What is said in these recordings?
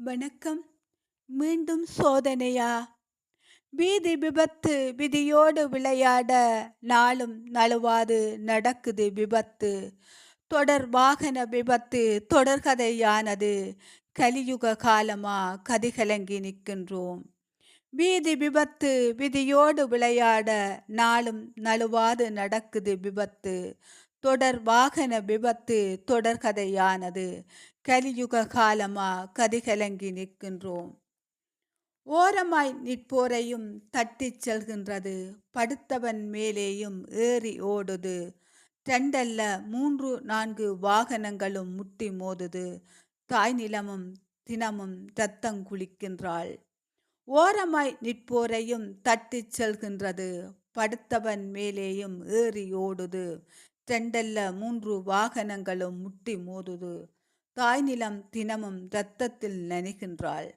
வணக்கம். மீண்டும் சோதனையா? வீதி விபத்து விதியோடு விளையாட நாளும் நழுவாது நடக்குது விபத்து. தொடர் வாகன விபத்து தொடர்கதையானது. கலியுக காலமா? கதிகலங்கி நிற்கின்றோம். வீதி விபத்து விதியோடு விளையாட நாளும் நழுவாது நடக்குது விபத்து. தொடர் வாகன விபத்து தொடர்கதையானது கலியுக காலமா கதிகலங்கி நிற்கின்றோம். ஓரமாய் நிற்போரையும் தட்டிச் செல்கின்றது. படுத்தவன் மேலேயும் ஏறி ஓடுது. ரெண்டல்ல மூன்று நான்கு வாகனங்களும் முட்டி மோதுது. தாய் நிலமும் தினமும் ரத்தம் குளிக்கின்றாள். ஓரமாய் நிற்போரையும் தட்டிச் செல்கின்றது. படுத்தவன் மேலேயும் ஏறி ஓடுது. தெண்டல்ல மூன்று வாகனங்களும் முட்டி மோதுது. தாய் நிலம் தினமும் இரத்தத்தில் நனைகின்றாள்.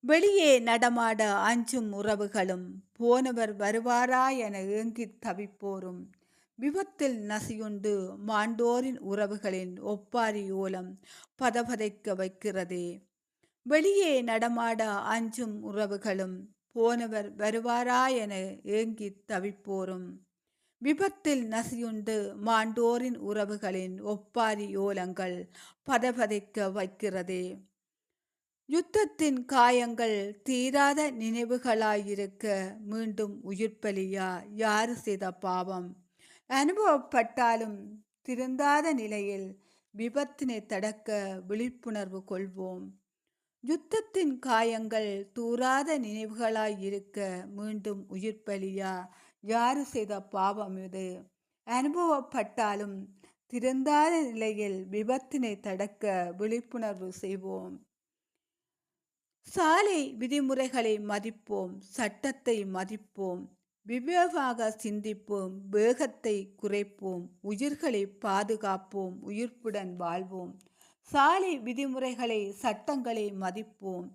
வெளியே நடமாட அஞ்சும் உறவுகளும் போனவர் வருவாரா என ஏங்கித் தவிப்போரும். விபத்தில் நசியுண்டு மாண்டோரின் உறவுகளின் ஒப்பாரி ஓலம் பதபதைக்க வைக்கிறதே. வெளியே நடமாட அஞ்சும் உறவுகளும் போனவர் வருவாரா என ஏங்கித் தவிப்போரும். விபத்தில் நசியுண்டு மாண்டோரின் உறவுகளின் ஒப்பாரி ஓலங்கள் பதபதைக்க வைக்கிறதே. யுத்தத்தின் காயங்கள் தீராத நினைவுகளாயிருக்க மீண்டும் உயிர்ப்பலியா? யாரு செய்த பாவம்? அனுபவப்பட்டாலும் திருந்தாத நிலையில் விபத்தினை தடக்க விழிப்புணர்வு கொள்வோம். யுத்தத்தின் காயங்கள் தூராத நினைவுகளாயிருக்க மீண்டும் உயிர்ப்பலியா? யாரு செய்த பாவம் இது? அனுபவப்பட்டாலும் திறந்தாத நிலையில் விபத்தினை தடுக்க விழிப்புணர்வு செய்வோம். சாலை விதிமுறைகளை மதிப்போம் சட்டத்தை மதிப்போம் விவேகமாக சிந்திப்போம் வேகத்தை குறைப்போம் உயிர்களை பாதுகாப்போம் உயிர்ப்புடன் வாழ்வோம். சாலை விதிமுறைகளை சட்டங்களை மதிப்போம்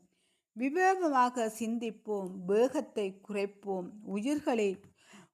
விவேகமாக சிந்திப்போம் வேகத்தை குறைப்போம் உயிர்களை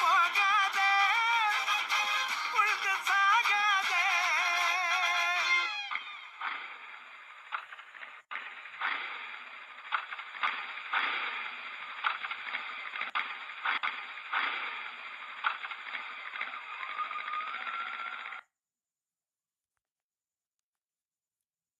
போக